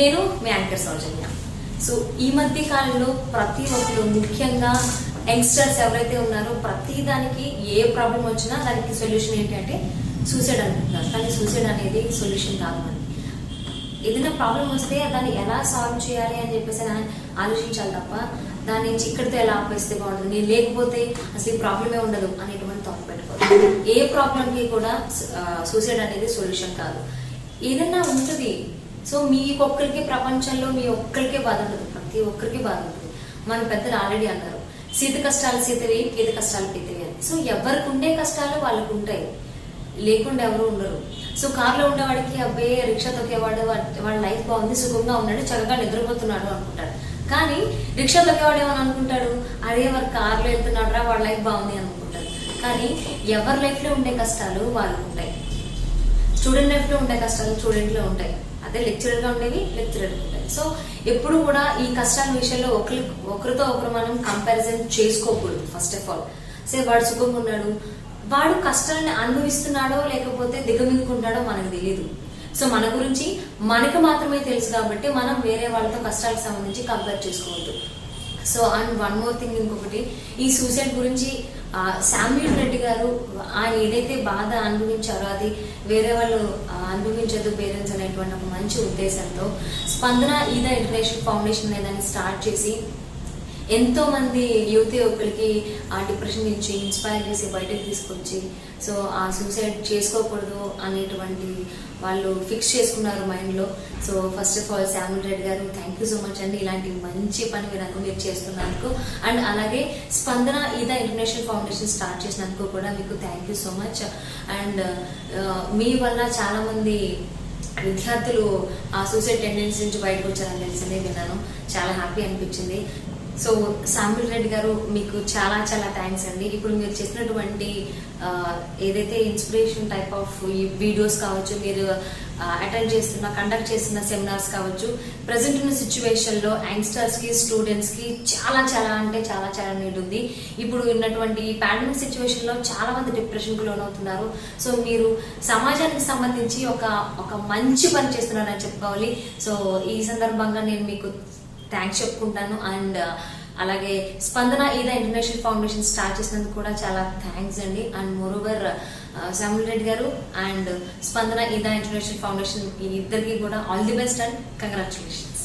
నేను మీ యాంకర్ సౌజన్య. సో ఈ మధ్య కాలంలో ప్రతి ఒక్కరు ముఖ్యంగా యంగ్స్టర్స్ ఎవరైతే ఉన్నారో ప్రతి దానికి ఏ ప్రాబ్లం వచ్చినా దానికి సొల్యూషన్ ఏంటంటే సూసైడ్ అనుకుంటున్నారు. కానీ సూసైడ్ అనేది సొల్యూషన్ కాదు మనకి ఏదైనా ప్రాబ్లం వస్తే దాన్ని ఎలా సాల్వ్ చేయాలి అని చెప్పేసి ఆలోచించాలి తప్ప దాని నుంచి ఇక్కడితో ఎలా ఆపేస్తే బాగుంటుంది? నేను లేకపోతే అసలు ఈ ప్రాబ్లమే ఉండదు అనేటువంటి తప్పు పెట్టుకోవాలి ఏ ప్రాబ్లంకి కూడా సూసైడ్ అనేది సొల్యూషన్ కాదు. ఏదైనా ఉంటుంది. సో మీ ఒక్కరికి ప్రపంచంలో మీ ఒక్కరికే బాధ ఉండదు ప్రతి ఒక్కరికి బాధ ఉంటుంది. మన పెద్దలు ఆల్రెడీ అన్నారు. సీత కష్టాలు సీతవి పీత కష్టాలు పీతవి అని. సో ఎవరికి ఉండే కష్టాలు వాళ్ళకు ఉంటాయి. లేకుండా ఎవరు ఉండరు. సో కార్లో ఉండేవాడికి అబ్బాయి రిక్షా తొక్కేవాడు వాడి లైఫ్ బాగుంది సుఖంగా ఉన్నాడు చక్కగా నిద్రపోతున్నాడు అనుకుంటాడు. కానీ రిక్షా తొక్కేవాడు ఏమని అనుకుంటాడు? అదే వారు కార్లో వెళ్తున్నాడు రా వాడి లైఫ్ బాగుంది అనుకుంటాడు. కానీ ఎవరి లైఫ్లో ఉండే కష్టాలు వాళ్ళకు ఉంటాయి. స్టూడెంట్ లైఫ్లో ఉండే కష్టాలు స్టూడెంట్లో ఉంటాయి. అదే లెక్చరర్గా ఉండేవి లెక్చరర్ ఉండేవి. సో ఎప్పుడు కూడా ఈ కష్టాల విషయంలో ఒకరి ఒకరితో ఒకరు మనం కంపారిజన్ చేసుకోకూడదు ఫస్ట్ ఆఫ్ ఆల్ సే వాడు సుఖంగా ఉన్నాడు. వాడు కష్టాలను అనుభవిస్తున్నాడో లేకపోతే దిగమింగుకుంటాడో మనకు తెలియదు సో మన గురించి మనకు మాత్రమే తెలుసు కాబట్టి మనం వేరే వాళ్ళతో కష్టాలకు సంబంధించి కంపేర్ చేసుకోవద్దు. So and one more thing ఇంకొకటి ఈ సూసైడ్ గురించి శామ్యూల్ రెడ్డి గారు ఆయన ఏదైతే బాధ అనుభవించారో అది వేరే వాళ్ళు అనుభవించదు పేరెంట్స్ అనేటువంటి ఒక మంచి ఉద్దేశంతో స్పందన ఈద ఇంటర్నేషనల్ ఫౌండేషన్ అనేదాన్ని స్టార్ట్ చేసి ఎంతో మంది యువతి యువకులకి ఆ డిప్రెషన్ నుంచి ఇన్స్పైర్ చేసి బయటకు తీసుకొచ్చి సో ఆ సూసైడ్ చేసుకోకూడదు అనేటువంటి వాళ్ళు ఫిక్స్ చేసుకున్నారు మైండ్లో so first of all Samuel Reddy గారు థ్యాంక్ యూ సో మచ్ అండి. ఇలాంటి మంచి పని మీరు మీరు చేస్తున్నందుకు. అండ్ అలాగే స్పందన ఈదా ఇంటర్నేషనల్ ఫౌండేషన్ స్టార్ట్ చేసినందుకు కూడా మీకు thank you so much and మీ వల్ల చాలామంది విద్యార్థులు ఆ సూసైడ్ టెండెన్సీ నుంచి బయటకు వచ్చారని తెలిసిందే విన్నాను. చాలా హ్యాపీ అనిపించింది. సో శాంబుల్ రెడ్డి గారు మీకు చాలా చాలా థ్యాంక్స్ అండి. ఇప్పుడు మీరు చేసినటువంటి ఏదైతే ఇన్స్పిరేషన్ టైప్ ఆఫ్ వీడియోస్ కావచ్చు మీరు అటెండ్ చేస్తున్న కండక్ట్ చేస్తున్న సెమినార్స్ కావచ్చు ప్రజెంట్ ఉన్న సిచ్యువేషన్లో యంగ్స్టర్స్కి స్టూడెంట్స్కి చాలా చాలా అంటే చాలా చాలా నీడ్ ఉంది. ఇప్పుడు ఉన్నటువంటి పాండమిక్ సిచ్యువేషన్లో చాలా మంది డిప్రెషన్కి లోనవుతున్నారు. సో మీరు సమాజానికి సంబంధించి ఒక ఒక మంచి పని చేస్తున్నారని చెప్పుకోవాలి సో ఈ సందర్భంగా నేను మీకు థ్యాంక్స్ చెప్పుకుంటాను. అండ్ uh, అలాగే స్పందన ఈదా ఇంటర్నేషనల్ ఫౌండేషన్ స్టార్ట్ చేసినందుకు కూడా చాలా థ్యాంక్స్ అండి. And moreover uh, Samuel Reddy గారు and Spandana Eeda international foundation ఈ ఇద్దరికి కూడా all the best and congratulations